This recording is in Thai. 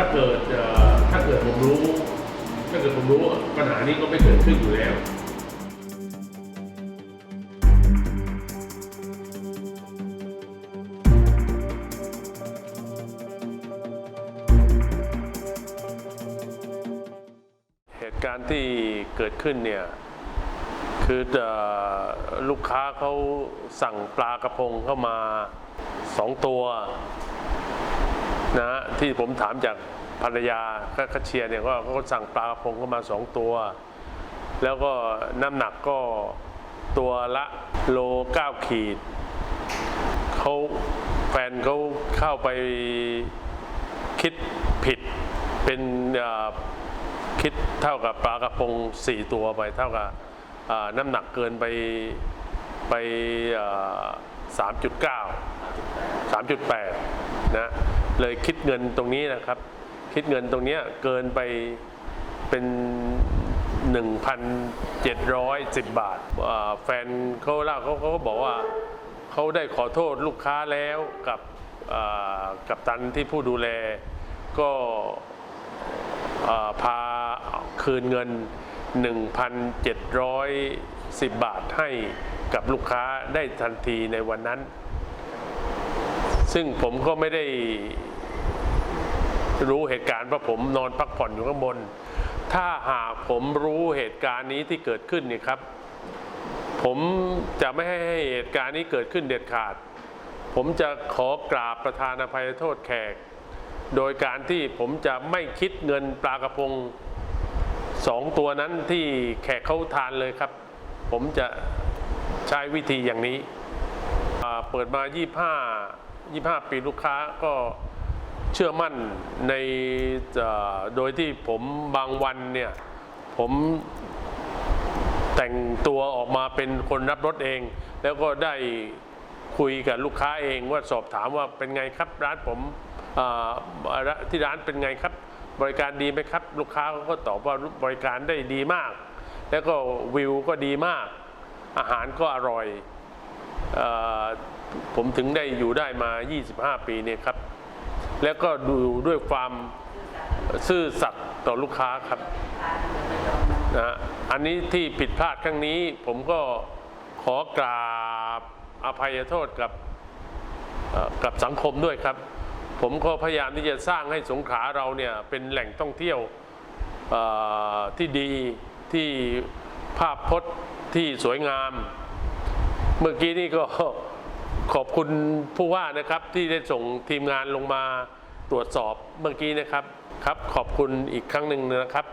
ถ้าเกิดถ้าเกิดผมรู้ ถ้าเกิดผมรู้ปัญหานี้ก็ไม่เกิดขึ้นอยู่แล้วเหตุการณ์ที่เกิดขึ้นเนี่ยคือเอ่อลูกค้าเขาสั่งปลากระพงเข้ามาสองตัว นะที่ผมถามจากภรรยาก็คเชียร์เนี่ยก็เขาก็สั่งปลากระพงเข้ามาสองตัว แล้วก็น้ำหนักก็ตัวละโลเก้าขีดเขาแฟนเขาเข้าไปคิดผิดเป็นคิดเท่ากับปลากระพง4ตัวไปเท่ากับน้ำหนักเกินไปไปสามจุดเก้าสามจุดแปดนะ เลยคิดเงินตรงนี้นะครับ คิดเงินตรงเนี้ยเกินไปเป็น 1,710 บาทอ่าแฟนเขาเล่าเขาเขาก็บอกว่าเขาได้ขอโทษลูกค้าแล้วกับกับตันที่ผู้ดูแล ก็พาคืนเงิน 1,710 บาทให้กับลูกค้าได้ทันทีในวันนั้น ซึ่งผมก็ไม่ได้ รู้เหตุการณ์เพราะผมนอนพักผ่อนอยู่ข้างบน ถ้าหากผมรู้เหตุการณ์นี้ที่เกิดขึ้นเนี่ยครับ ผมจะไม่ให้เหตุการณ์นี้เกิดขึ้นเด็ดขาด ผมจะขอกราบประธานอภัยโทษแขก โดยการที่ผมจะไม่คิดเงินปลากระพงสองตัวนั้นที่แขกเขาทานเลยครับ ผมจะใช้วิธีอย่างนี้ เปิดมา 25 25 ปีลูกค้าก็ เชื่อมั่นในโดยที่ผมบางวันเนี่ยผมแต่งตัวออกมาเป็นคนรับรถเอง แล้วก็ได้คุยกับลูกค้าเองว่าสอบถามว่าเป็นไงครับร้านผมที่ร้านเป็นไงครับ บริการดีไหมครับ ลูกค้าก็ตอบว่าบริการได้ดีมาก แล้วก็วิวก็ดีมาก อาหารก็อร่อยอผมถึงได้อยู่ได้มา 25 ปีเนี่ยครับ แล้วก็ดูด้วยความซื่อสัตย์ต่อลูกค้าครับนะฮะอันนี้ที่ผิดพลาดครั้งนี้ ผมก็ขอกราบอภัยโทษกับกับสังคมด้วยครับ ผมก็พยายามที่จะสร้างให้สงขลาเราเนี่ยเป็นแหล่งท่องเที่ยวที่ดีที่ภาพพจน์ที่สวยงาม เมื่อกี้นี่ก็ ขอบคุณผู้ว่านะครับที่ได้ส่งทีมงานลงมาตรวจสอบเมื่อกี้นะครับครับ ขอบคุณอีกครั้งหนึ่งนะครับ